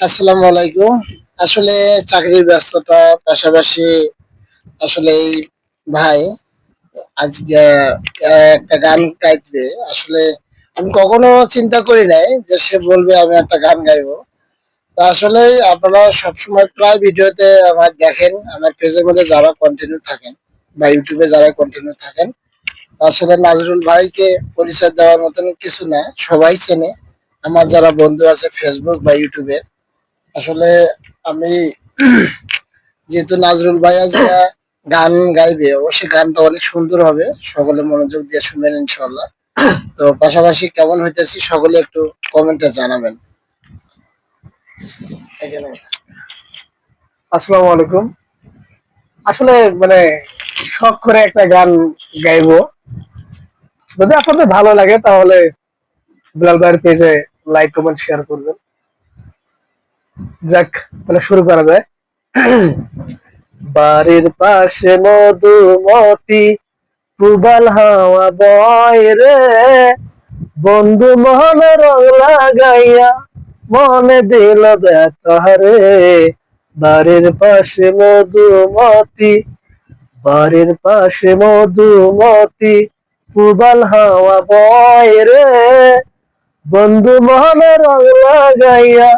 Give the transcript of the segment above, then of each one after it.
আসসালামু আলাইকুম। আসলে চাকরির ব্যস্ততা পাশাপাশি আসলে ভাই আজকে একটা গান গাইবে। আসলে আমি কখনো চিন্তা করি নাই যে সে বলবে আমি একটা গান গাইবো। তো আসলে আপনারা সবসময় প্রায় ভিডিওতে আমার দেখেন, আমার পেজের মধ্যে যারা কন্টিনিউ থাকেন বা ইউটিউবে যারা কন্টিনিউ থাকেন, আসলে নাজরুল ভাইকে পরিচয় দেওয়ার মতন কিছু না, সবাই চেনে। আমার যারা বন্ধু আছে ফেসবুক বা ইউটিউবে আসলে আমি যেহেতু নাজরুল ভাই আজকে গান গাইবে, অবশ্যই গানটা অনেক সুন্দর হবে। সকলে মনোযোগ দিয়ে শুনবেন ইনশাল্লাহ তো পাশাপাশি কেমন হইতেছি সকলে একটু কমেন্টে জানাবেন। আসসালামু আলাইকুম। আসলে মানে শখ করে একটা গান গাইবো। যদি আপনাদের ভালো লাগে তাহলে বিলাল ভাইয়ের পেজে লাইক কমেন্ট শেয়ার করবেন। যাক মানে শুরু করা যায়। বাড়ির পাশে মধুমতি পুবাল হাওয়া বয় রে। বন্ধু মহলে রং লাগাইয়া মনে দিল ব্যথারে বাড়ির পাশে মধুমতি, বাড়ির পাশে মধুমতি পুবাল হাওয়া বয় রে। বন্ধু মনে রং লাগাইয়া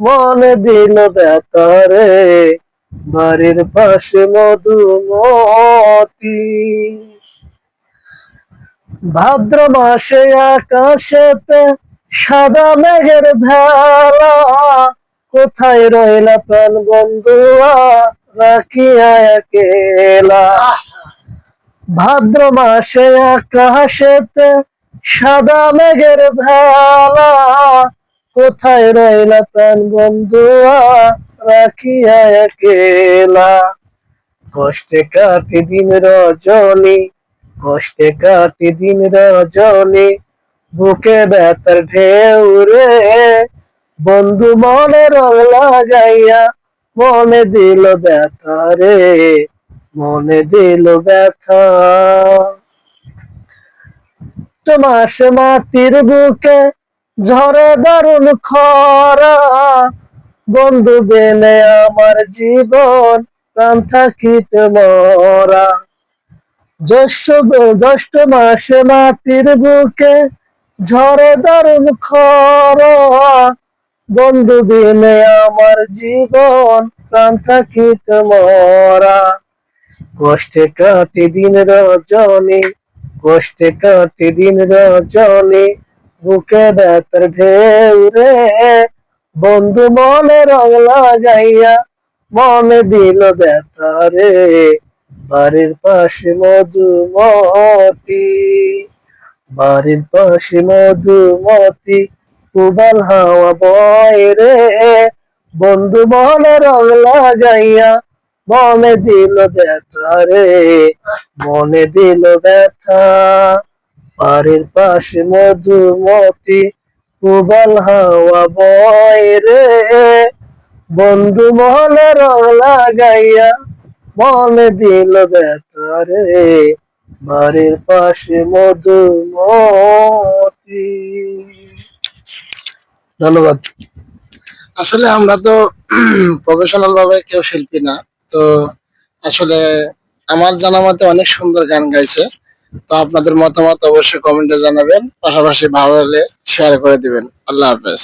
মনে দিল ব্যথারে বাড়ির পাশে মধুমতি। ভাদ্র মাসে আকাশেতে সাদা মেঘের ভেলা। কোথায় রইলা প্রাণ বন্ধুয়া? রাখিয়া একেলা। ভাদ্র মাসে আকাশেতে সাদা মেঘের ভেলা। কোথায় রইলা প্রাণ বন্ধুয়া রাখিয়া একেলা? কষ্টে কাটে দিন রজনী, কষ্টে কাটে দিন রজনী, বুকে ব্যথার ঢেউ রে। বন্ধু মনে রং লাগাইয়া মনে দিল ব্যথা রে, মনে দিল ব্যথা। মাস মাটির বুকে ঝরে দারুণ খরা। বন্ধু বেনে আমার জীবন, প্রাণ থাকিতে মরা। জ্যৈষ্ঠ মাসে মাটির বুকে ঝরে দারুণ খরা। বন্ধু বিনে আমার জীবন, প্রাণ থাকিতে মরা। কষ্টে কাটে দিন রজনী, কষ্টে কাটে দিন রজনী। বুকে ব্যথার ঢেউ রে। বন্ধু মনে রং লাগাইয়া মনে দিল ব্যথা রে। বাড়ির পাশে মধুমতি, বাড়ির পাশে মধুমতি পুবাল হাওয়া বয় রে। বন্ধু মনে রং লাগাইয়া মনে দিল ব্যথা রে। মনে দিল ব্যথা। বাড়ির পাশে মধুমতি পুবাল হাওয়া বয় রে। বন্ধু মনে রং লাগাইয়া মনে দিল ব্যথা রে। বাড়ির পাশে মধুমতি। ধন্যবাদ। আসলে আমরা তো প্রফেশনাল ভাবে কেউ শিল্পী না, তো আসলে আমার জানা মতে অনেক সুন্দর গান গাইছে। তো আপনাদের মতামত অবশ্যই কমেন্টে জানাবেন পাশাপাশি ভালো হলে শেয়ার করে দিবেন। আল্লাহ হাফেজ।